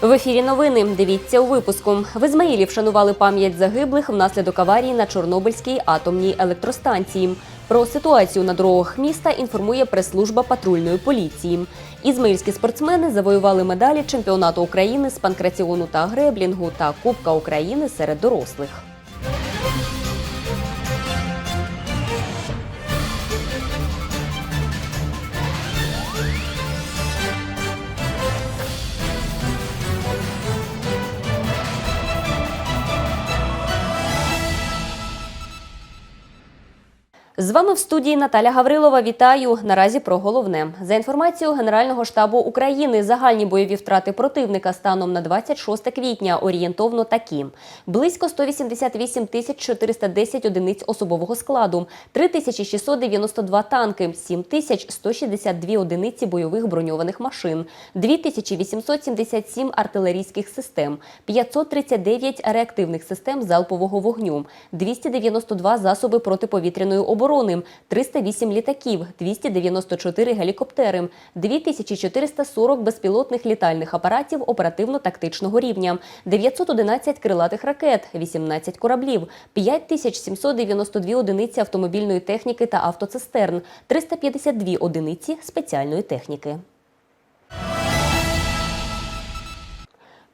В ефірі новини. Дивіться у випуску. В Ізмаїлі вшанували пам'ять загиблих внаслідок аварії на Чорнобильській атомній електростанції. Про ситуацію на дорогах міста інформує прес-служба патрульної поліції. Ізмаїльські спортсмени завоювали медалі чемпіонату України з панкраціону та греблінгу та Кубка України серед дорослих. З вами в студії Наталя Гаврилова. Вітаю. Наразі про головне. За інформацією Генерального штабу України, загальні бойові втрати противника станом на 26 квітня орієнтовно такі: близько 188 тисяч 410 одиниць особового складу, 3692 танки, 7 тисяч 162 одиниці бойових броньованих машин, 2877 артилерійських систем, 539 реактивних систем залпового вогню, 292 засоби протиповітряної оборони, 308 літаків, 294 гелікоптери, 2440 безпілотних літальних апаратів оперативно-тактичного рівня, 911 крилатих ракет, 18 кораблів, 5792 одиниці автомобільної техніки та автоцистерн, 352 одиниці спеціальної техніки.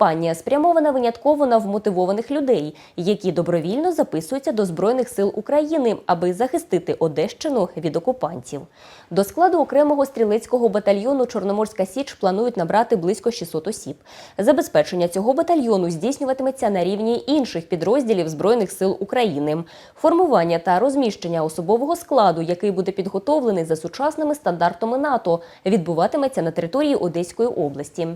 Кампанія спрямована винятково на вмотивованих людей, які добровільно записуються до Збройних сил України, аби захистити Одещину від окупантів. До складу окремого стрілецького батальйону Чорноморська Січ планують набрати близько 600 осіб. Забезпечення цього батальйону здійснюватиметься на рівні інших підрозділів Збройних сил України. Формування та розміщення особового складу, який буде підготовлений за сучасними стандартами НАТО, відбуватиметься на території Одеської області.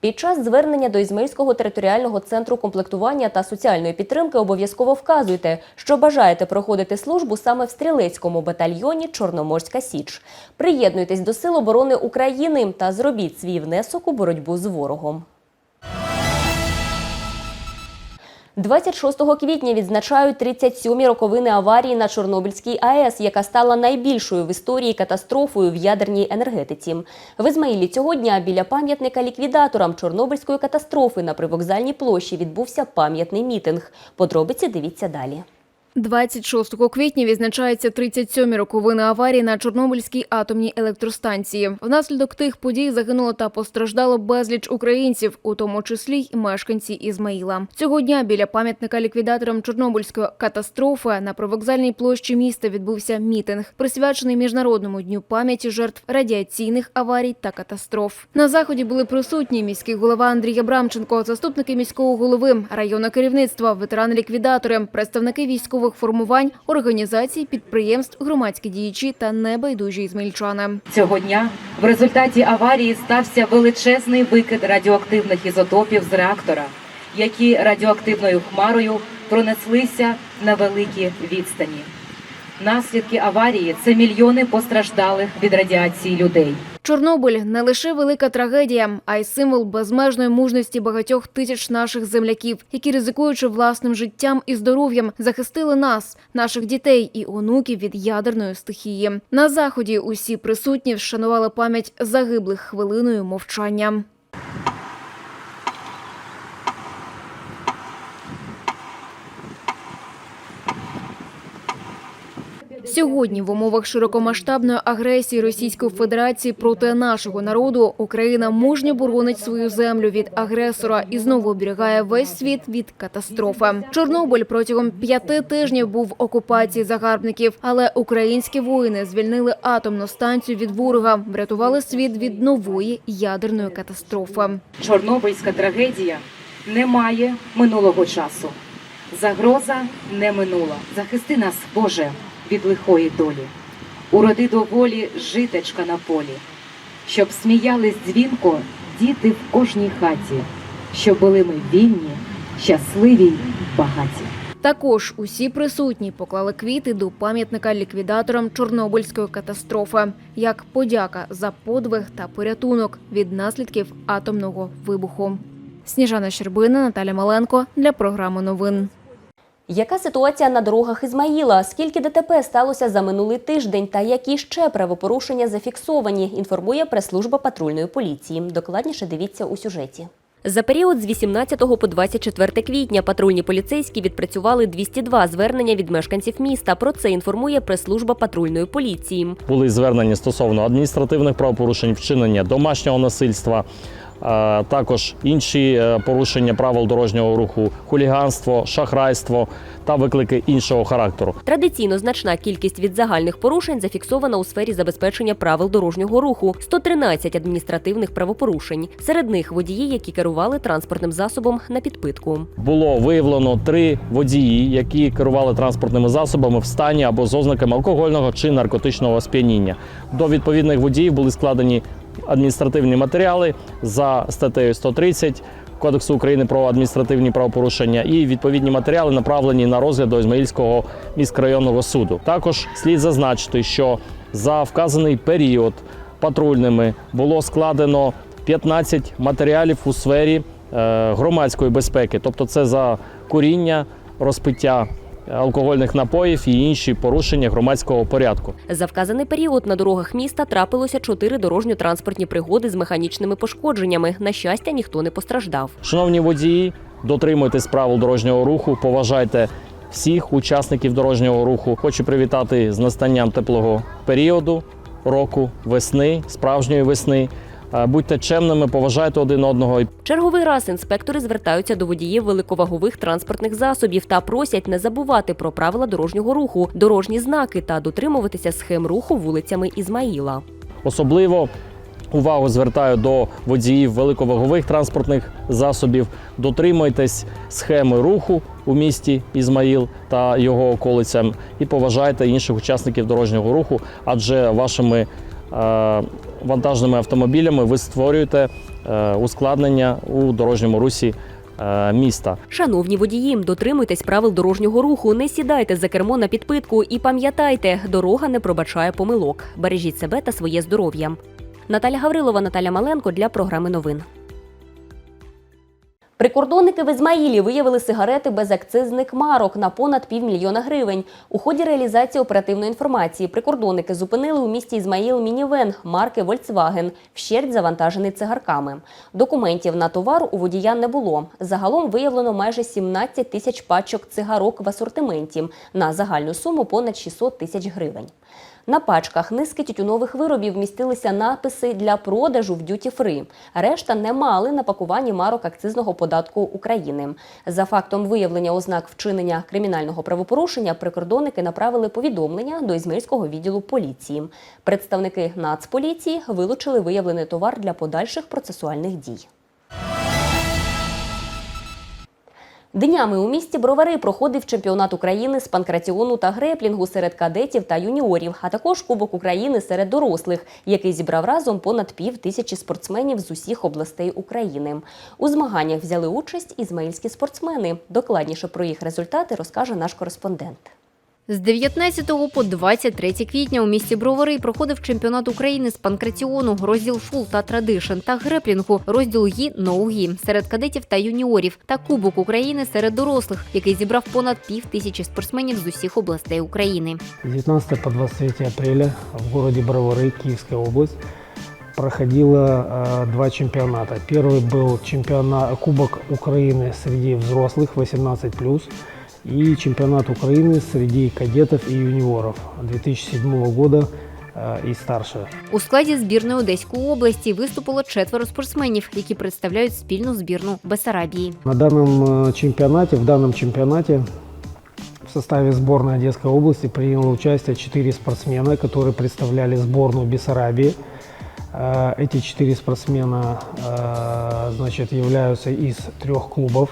Під час звернення до Ізмельського територіального центру комплектування та соціальної підтримки обов'язково вказуйте, що бажаєте проходити службу саме в стрілецькому батальйоні Чорноморська Січ. Приєднуйтесь до Сил оборони України та зробіть свій внесок у боротьбу з ворогом. 26 квітня відзначають 37-мі роковини аварії на Чорнобильській АЕС, яка стала найбільшою в історії катастрофою в ядерній енергетиці. В Ізмаїлі цього дня біля пам'ятника ліквідаторам Чорнобильської катастрофи на привокзальній площі відбувся пам'ятний мітинг. Подробиці дивіться далі. 26 квітня відзначається 37-мі роковини аварії на Чорнобильській атомній електростанції. Внаслідок тих подій загинуло та постраждало безліч українців, у тому числі й мешканці Ізмаїла. Цього дня біля пам'ятника ліквідаторам Чорнобильської катастрофи на привокзальній площі міста відбувся мітинг, присвячений міжнародному дню пам'яті жертв радіаційних аварій та катастроф. На заході були присутні міський голова Андрій Абрамченко, заступники міського голови, районне керівництво, ветерани-ліквідатори, представники військових формувань, організацій, підприємств, громадські діячі та небайдужі ізмельчани. Цього дня в результаті аварії стався величезний викид радіоактивних ізотопів з реактора, які радіоактивною хмарою пронеслися на великі відстані. Наслідки аварії це мільйони постраждалих від радіації людей. Чорнобиль не лише велика трагедія, а й символ безмежної мужності багатьох тисяч наших земляків, які ризикуючи власним життям і здоров'ям, захистили нас, наших дітей і онуків від ядерної стихії. На заході усі присутні вшанували пам'ять загиблих хвилиною мовчання. Сьогодні в умовах широкомасштабної агресії Російської Федерації проти нашого народу Україна мужньо боронить свою землю від агресора і знову оберігає весь світ від катастрофи. Чорнобиль протягом п'яти тижнів був в окупації загарбників, але українські воїни звільнили атомну станцію від ворога, врятували світ від нової ядерної катастрофи. Чорнобильська трагедія не має минулого часу. Загроза не минула. Захисти нас, Боже, від лихої долі. Уроди до волі житечка на полі, щоб сміялись дзвінко діти в кожній хаті, щоб були ми вільні, щасливі й багаті. Також усі присутні поклали квіти до пам'ятника ліквідаторам Чорнобильської катастрофи як подяка за подвиг та порятунок від наслідків атомного вибуху. Сніжана Щербина, Наталя Маленко для програми новин. Яка ситуація на дорогах Ізмаїла? Скільки ДТП сталося за минулий тиждень та які ще правопорушення зафіксовані? Інформує прес-служба патрульної поліції. Докладніше дивіться у сюжеті. За період з 18 по 24 квітня патрульні поліцейські відпрацювали 202 звернення від мешканців міста. Про це інформує прес-служба патрульної поліції. були звернення стосовно адміністративних правопорушень, вчинення домашнього насильства, також інші е, порушення правил дорожнього руху, хуліганство, шахрайство та виклики іншого характеру. Традиційно значна кількість від загальних порушень зафіксована у сфері забезпечення правил дорожнього руху 113 адміністративних правопорушень. Серед них водії, які керували транспортним засобом на підпитку. Було виявлено три водії, які керували транспортними засобами в стані або з ознаками алкогольного чи наркотичного сп'яніння. До відповідних водіїв були складені адміністративні матеріали за статтею 130 Кодексу України про адміністративні правопорушення і відповідні матеріали направлені на розгляд до Ізмаїльського міськрайонного суду. Також слід зазначити, що за вказаний період патрульними було складено 15 матеріалів у сфері е, громадської безпеки, тобто це за куріння, розпиття алкогольних напоїв і інші порушення громадського порядку. За вказаний період на дорогах міста трапилося чотири дорожньо-транспортні пригоди з механічними пошкодженнями. На щастя, ніхто не постраждав. Шановні водії, дотримуйтесь правил дорожнього руху, поважайте всіх учасників дорожнього руху. Хочу привітати з настанням теплого періоду року, весни, справжньої весни. Е, Будьте чемними, поважайте один одного. Черговий раз інспектори звертаються до водіїв великовагових транспортних засобів та просять не забувати про правила дорожнього руху, дорожні знаки та дотримуватися схем руху вулицями Ізмаїла. Особливо увагу звертаю до водіїв великовагових транспортних засобів. Дотримуйтесь схеми руху у місті Ізмаїл та його околицям і поважайте інших учасників дорожнього руху, адже вашими е, вантажними автомобілями ви створюєте е, ускладнення у дорожньому русі е, міста. Шановні водії, дотримуйтесь правил дорожнього руху, не сідайте за кермо на підпитку і пам'ятайте, дорога не пробачає помилок. Бережіть себе та своє здоров'я. Наталя Гаврилова, Наталя Маленко для програми новин. Прикордонники в Ізмаїлі виявили сигарети без акцизних марок на понад півмільйона гривень. У ході реалізації оперативної інформації прикордонники зупинили у місті Ізмаїл мінівен марки Volkswagen, вщерть завантажений цигарками. Документів на товар у водія не було. Загалом виявлено майже 17 тисяч пачок цигарок в асортименті на загальну суму понад 600 тисяч гривень. На пачках низки тютюнових виробів містилися написи для продажу в дюті фри. Решта не мали на пакуванні марок акцизного податку України. За фактом виявлення ознак вчинення кримінального правопорушення прикордонники направили повідомлення до Ізмельського відділу поліції. Представники Нацполіції вилучили виявлений товар для подальших процесуальних дій. Днями у місті Бровари проходив чемпіонат України з панкратіону та греплінгу серед кадетів та юніорів, а також Кубок України серед дорослих, який зібрав разом понад пів тисячі спортсменів з усіх областей України. У змаганнях взяли участь ізмаїльські спортсмени. Докладніше про їх результати розкаже наш кореспондент. З 19 по 23 квітня у місті Бровари проходив чемпіонат України з панкратіону, розділ фул та традишн та греплінгу, розділ гі ноугі серед кадетів та юніорів та Кубок України серед дорослих, який зібрав понад пів тисячі спортсменів з усіх областей України. С 19 по 23 апреля в городе Бровары, Киевская область, проходило э, два чемпионата. Первый был чемпионат, Кубок Украины среди взрослых 18+, и чемпионат Украины среди кадетов и юниоров 2007 года э, и старше. У складі збірної Одеської області виступило четверо спортсменів, які представляють спільну збірну Бесарабії. На данном э, чемпионате, в данном чемпионате в составе сборной Одесской области приняло участие четыре спортсмена, которые представляли сборную Бессарабии. Э, Эти четыре спортсмена э, значит, являются из трех клубов.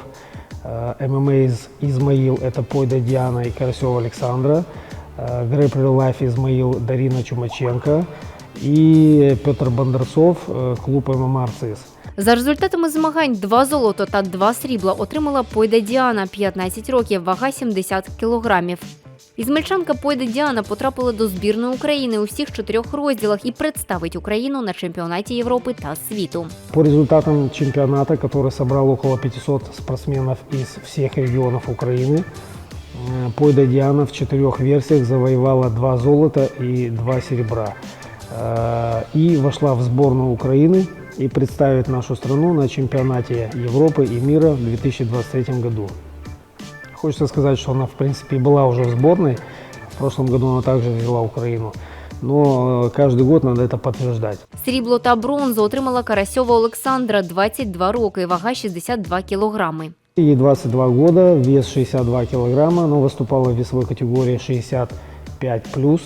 Э, ММА из Измаил – это Пойда Диана и Карасева Александра. Грэпплер Лайф Измаил – Дарина Чумаченко. и Петр Бондарцов, э, клуб ММА «Арцис». За результатами змагань два золото та два срібла отримала Пойда Діана 15 років, вага 70 кілограмів. Ізмельчанка Пойда Діана потрапила до збірної України у всіх чотирьох розділах і представить Україну на чемпіонаті Європи та світу. По результатам чемпионата, который собрал около 500 спортсменов из всех регионов Украины, э, Пойда Диана в четырех версиях завоевала два золота и два серебра. Э, И вошла в сборную Украины и представит нашу страну на чемпионате Европы и мира в 2023 году. Хочется сказать, что она, в принципе, была уже в сборной. В прошлом году она также взяла Украину. Но э, каждый год надо это подтверждать. Срібло та бронзу отримала Карасьова Олександра 22 роки, вага 62 кілограми. Ей 22 года, вес 62 килограмма, она выступала в весовой категории 65 плюс,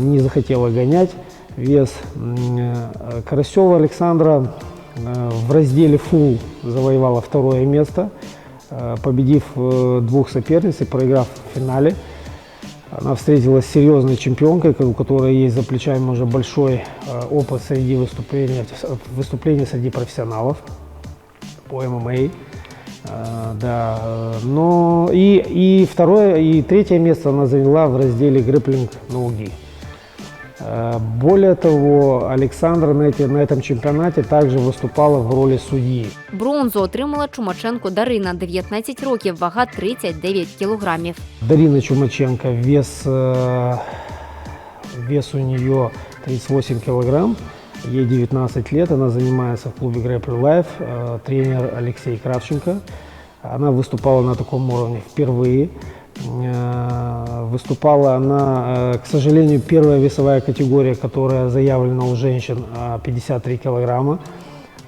не захотела гонять. Вес Карасева Александра в разделе фул завоевала второе место, победив э, двух соперниц и проиграв в финале. Она встретилась с серьезной чемпионкой, у которой есть за плечами уже большой э, опыт среди выступлений, выступлений среди профессионалов по ММА. Э, Да, э, но и, и второе, и третье место она заняла в разделе грэпплинг ноги. Э, Более того, Александра на, эти, на этом чемпионате также выступала в роли судьи. Бронзу отримала Чумаченко Дарина 19 років, вага 39 кілограмів. Дарина Чумаченко, вес, э, вес у нее 38 килограмм, ей 19 лет, она занимается в клубе Grappling Life, э, тренер Алексей Кравченко. Она выступала на таком уровне впервые. Э, Выступала она, э, к сожалению, первая весовая категория, которая заявлена у женщин, э, 53 килограмма.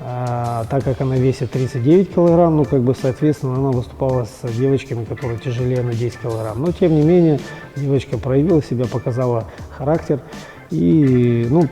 А, так как она весит 39 килограмм, ну, как бы, соответственно, она выступала с девочками, которые тяжелее на 10 килограмм. Но, тем не менее, девочка проявила себя, показала характер. И, ну,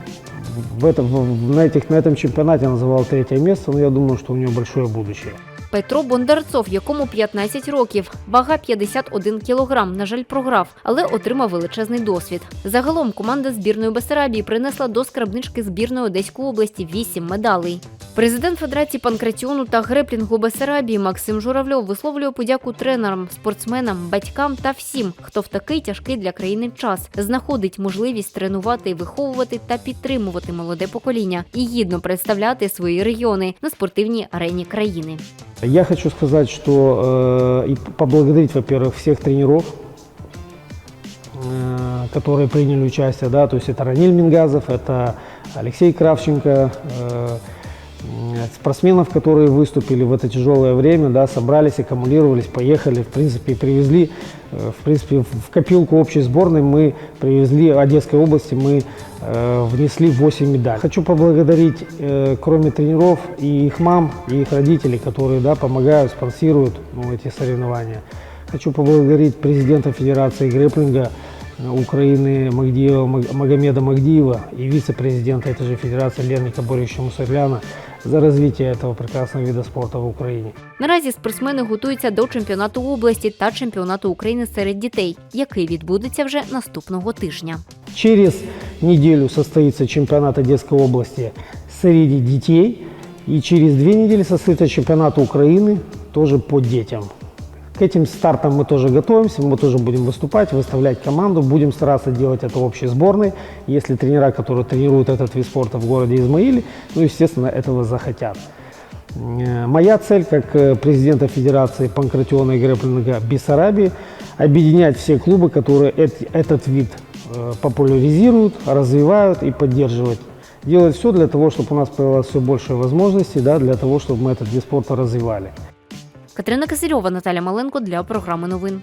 в этом, на, этих, на этом чемпионате она завоевала третье место, но я думаю, что у нее большое будущее. Петро Бондарцов, якому 15 років, вага 51 кілограм. На жаль, програв, але отримав величезний досвід. Загалом команда збірної Бесарабії принесла до скрабнички збірної Одеської області 8 медалей. Президент Федерації панкратіону та греплінгу Бесарабії Максим Журавльов висловлює подяку тренерам, спортсменам, батькам та всім, хто в такий тяжкий для країни час знаходить можливість тренувати, виховувати та підтримувати молоде покоління і гідно представляти свої регіони на спортивній арені країни. Я хочу сказать, что э, и поблагодарить, во-первых, всех тренеров, э, которые приняли участие, да, то есть это Раниль Мингазов, это Алексей Кравченко, э, м, спортсменов, которые выступили в это тяжелое время, да, собрались, аккумулировались, поехали, в принципе, привезли, э, в принципе, в копилку общей сборной мы привезли, Одесской области мы э, внесли 8 медалей. Хочу поблагодарить, э, кроме тренеров, и их мам, и их родителей, которые, да, помогают, спонсируют ну, эти соревнования. Хочу поблагодарить президента Федерации грэпплинга э, Украины Магдиева, Маг- Магомеда Магдиева и вице-президента этой же федерации Леника Борисовича Мусорляна за развитие этого прекрасного вида спорта в Україні. Наразі спортсмени готуються до чемпіонату області та чемпіонату України серед дітей, який відбудеться вже наступного тижня. Через неділю состоится чемпіонат Одеської області серед дітей, і через дві неділі состоится чемпіонат України теж по детям. К этим стартам мы тоже готовимся, мы тоже будем выступать, выставлять команду, будем стараться делать это общей сборной. Если тренера, которые тренируют этот вид спорта в городе Измаиле, ну, естественно, этого захотят. Э, Моя цель как э, президента Федерации панкратиона и грэпплинга Бессарабии – объединять все клубы, которые эт- этот вид э, популяризируют, развивают и поддерживают. Делать все для того, чтобы у нас появилось все больше возможностей, да, для того, чтобы мы этот вид спорта развивали. Катерина Кисельова, Наталя Маленко для програми новин.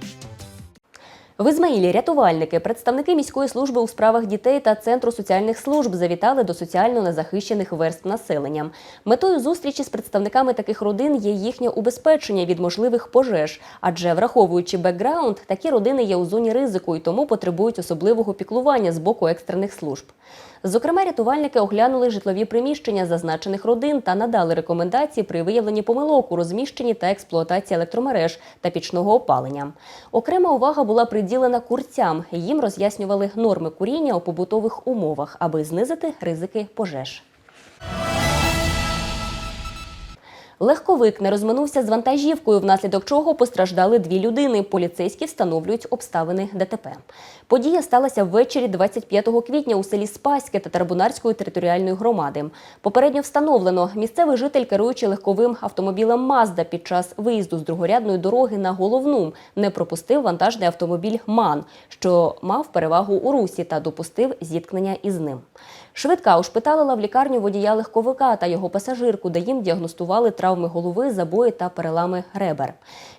В Ізмаїлі рятувальники, представники міської служби у справах дітей та центру соціальних служб завітали до соціально незахищених верств населення. Метою зустрічі з представниками таких родин є їхнє убезпечення від можливих пожеж, адже враховуючи бекграунд, такі родини є у зоні ризику і тому потребують особливого піклування з боку екстрених служб. Зокрема, рятувальники оглянули житлові приміщення зазначених родин та надали рекомендації при виявленні помилок у розміщенні та експлуатації електромереж та пічного опалення. Окрема увага була приділена курцям. Їм роз'яснювали норми куріння у побутових умовах, аби знизити ризики пожеж. Легковик не розминувся з вантажівкою, внаслідок чого постраждали дві людини. Поліцейські встановлюють обставини ДТП. Подія сталася ввечері 25 квітня у селі Спаське та Тарбунарської територіальної громади. Попередньо встановлено, місцевий житель, керуючи легковим автомобілем Мазда під час виїзду з другорядної дороги на головну, не пропустив вантажний автомобіль МАН, що мав перевагу у русі та допустив зіткнення із ним. Швидка ушпиталила в лікарню водія легковика та його пасажирку, де їм діагностували травми голови, забої та перелами ребер.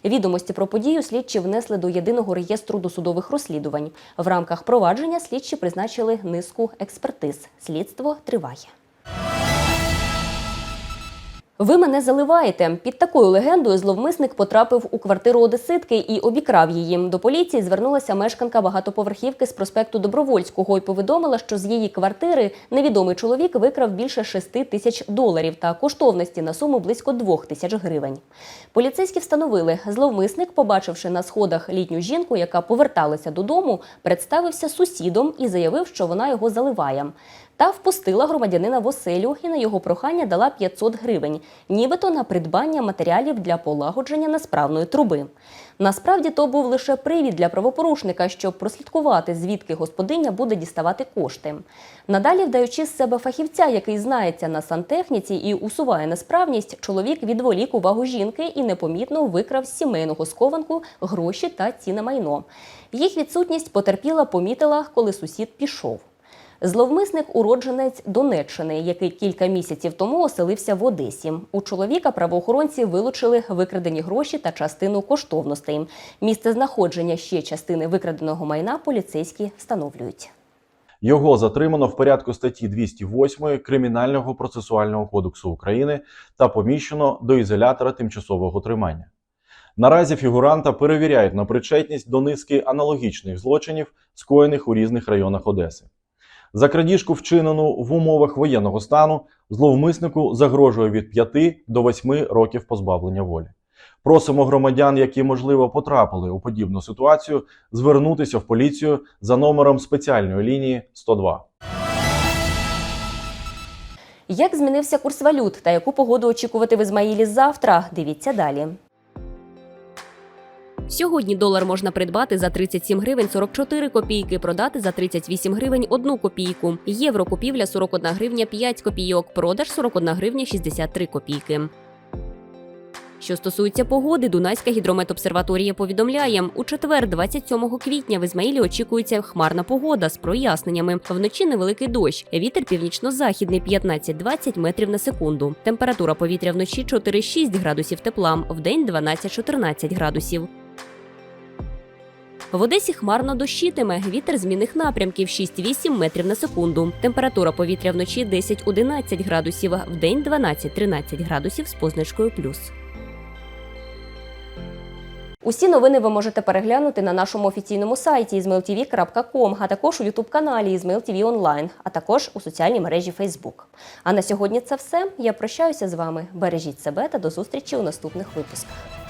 Відомості про подію слідчі внесли до єдиного реєстру досудових розслідувань. В рамках провадження слідчі призначили низку експертиз. Слідство триває. Ви мене заливаєте. Під такою легендою зловмисник потрапив у квартиру одеситки і обікрав її. До поліції звернулася мешканка багатоповерхівки з проспекту Добровольського і повідомила, що з її квартири невідомий чоловік викрав більше 6 тисяч доларів та коштовності на суму близько 2 тисяч гривень. Поліцейські встановили, зловмисник, побачивши на сходах літню жінку, яка поверталася додому, представився сусідом і заявив, що вона його заливає. Та впустила громадянина в і на його прохання дала 500 гривень, нібито на придбання матеріалів для полагодження несправної труби. Насправді то був лише привід для правопорушника, щоб прослідкувати, звідки господиня буде діставати кошти. Надалі, вдаючи з себе фахівця, який знається на сантехніці і усуває несправність, чоловік відволік увагу жінки і непомітно викрав з сімейного скованку гроші та цінне майно. Їх відсутність потерпіла, помітила, коли сусід пішов. Зловмисник уродженець Донеччини, який кілька місяців тому оселився в Одесі. У чоловіка правоохоронці вилучили викрадені гроші та частину коштовностей. Місце знаходження ще частини викраденого майна поліцейські встановлюють. Його затримано в порядку статті 208 Кримінального процесуального кодексу України та поміщено до ізолятора тимчасового тримання. Наразі фігуранта перевіряють на причетність до низки аналогічних злочинів, скоєних у різних районах Одеси. За крадіжку, вчинену в умовах воєнного стану, зловмиснику загрожує від 5 до 8 років позбавлення волі. Просимо громадян, які можливо потрапили у подібну ситуацію, звернутися в поліцію за номером спеціальної лінії 102. Як змінився курс валют та яку погоду очікувати в Ізмаїлі завтра? Дивіться далі. Сьогодні долар можна придбати за 37 гривень 44 копійки, продати за 38 гривень 1 копійку. Євро купівля 41 гривня 5 копійок, продаж 41 гривня 63 копійки. Що стосується погоди, Дунайська гідрометобсерваторія повідомляє, у четвер, 27 квітня, в Ізмаїлі очікується хмарна погода з проясненнями. Вночі невеликий дощ. Вітер північно-західний 15-20 метрів на секунду. Температура повітря вночі 4-6 градусів тепла, вдень 12-14 градусів. В Одесі хмарно дощитиме. Вітер змінних напрямків 6-8 метрів на секунду. Температура повітря вночі 10-11 градусів, вдень 12-13 градусів з позначкою плюс. Усі новини ви можете переглянути на нашому офіційному сайті izmailtv.com, а також у ютуб-каналі IzmailTV Online, а також у соціальній мережі Facebook. А на сьогодні це все. Я прощаюся з вами. Бережіть себе та до зустрічі у наступних випусках.